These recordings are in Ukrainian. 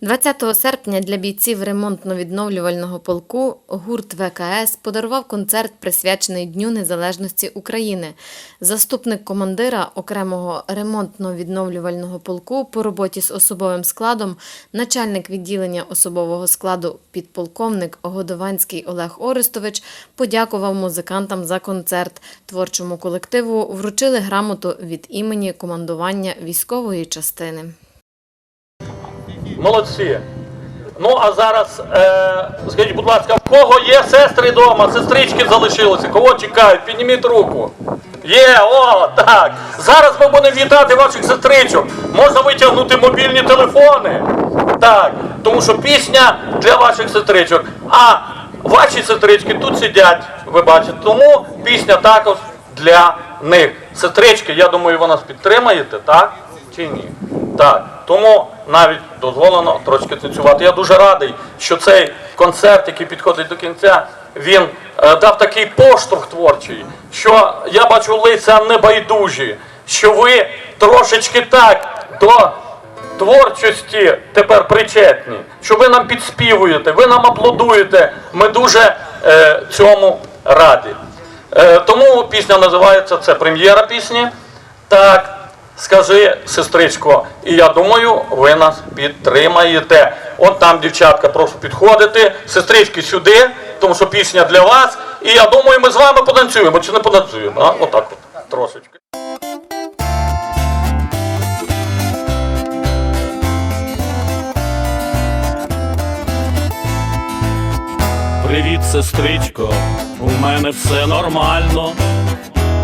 20 серпня для бійців ремонтно-відновлювального полку гурт ВКС подарував концерт, присвячений Дню Незалежності України. Заступник командира окремого ремонтно-відновлювального полку по роботі з особовим складом, начальник відділення особового складу підполковник Годованський Олег Орестович подякував музикантам за концерт. Творчому колективу вручили грамоту від імені командування військової частини. Молодці. Ну, а зараз, е, скажіть, будь ласка, в кого є сестри вдома, сестрички залишилися, кого чекають? Підніміть руку. Є, о, так. Зараз ми будемо вітати ваших сестричок. Можна витягнути мобільні телефони. Так, тому що пісня для ваших сестричок. А ваші сестрички тут сидять, ви бачите, тому пісня також для них. Сестрички, я думаю, ви нас підтримаєте, так? Чи ні? Так. Тому навіть дозволено трошки танцювати. Я дуже радий, що цей концерт, який підходить до кінця, він е, дав такий поштовх творчий, що я бачу лиця небайдужі, що ви трошечки так до творчості тепер причетні, що ви нам підспівуєте, ви нам аплодуєте. Ми дуже е, цьому раді. Е, тому пісня називається це прем'єра пісні. Так, скажи, сестричко, і я думаю, ви нас підтримаєте. От там, дівчатка, прошу підходити. Сестрички сюди, тому що пісня для вас. І я думаю, ми з вами потанцюємо чи не потанцюємо. А? Отак от, трошечки. Привіт, сестричко, у мене все нормально,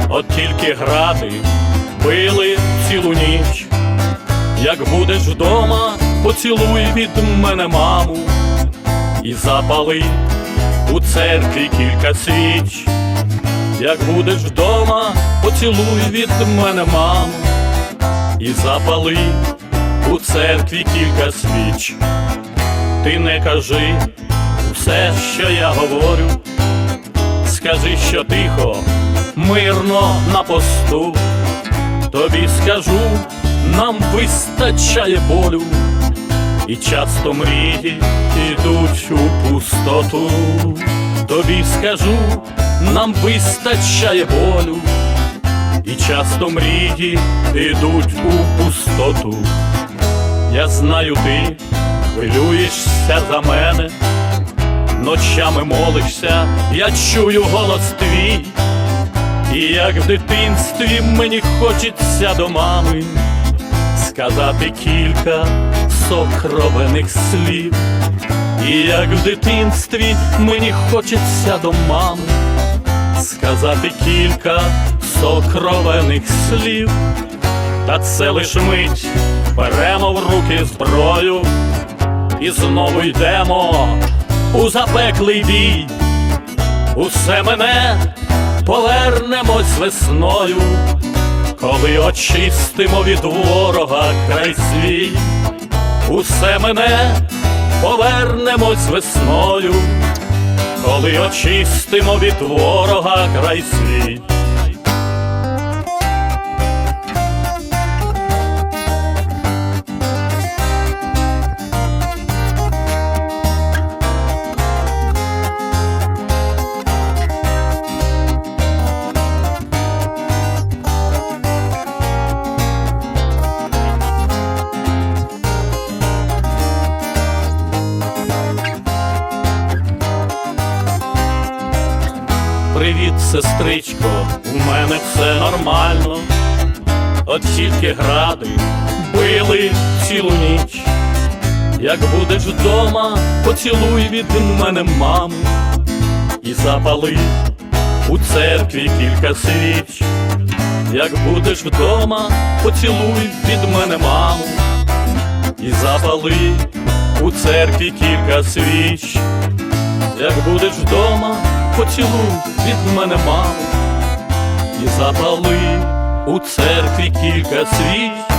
от тільки гради били цілу ніч. Як будеш вдома, поцілуй від мене маму і запали у церкві кілька свіч. Як будеш вдома, поцілуй від мене маму і запали у церкві кілька свіч. Ти не кажи все, що я говорю, скажи, що тихо, мирно на посту, тобі скажу, нам вистачає болю, і часто мрії йдуть у пустоту, тобі скажу, нам вистачає болю, і часто мрії йдуть у пустоту. Я знаю, ти хвилюєшся за мене. Ночами молишся, я чую голос твій, і як в дитинстві мені хочеться до мами сказати кілька сокровених слів, і як в дитинстві мені хочеться до мами сказати кілька сокровених слів, та це лиш мить беремо в руки зброю і знову йдемо у запеклий бій, усе мене повернемось весною, коли очистимо від ворога край свій, усе мене повернемось весною, коли очистимо від ворога край свій. Привіт, сестричко, у мене все нормально, от тільки гради били цілу ніч. Як будеш вдома, поцілуй від мене маму і запали у церкві кілька свіч. Як будеш вдома, поцілуй від мене маму і запали у церкві кілька свіч. Як будеш вдома, поцілуй від мене мав і запали у церкві кілька свіч.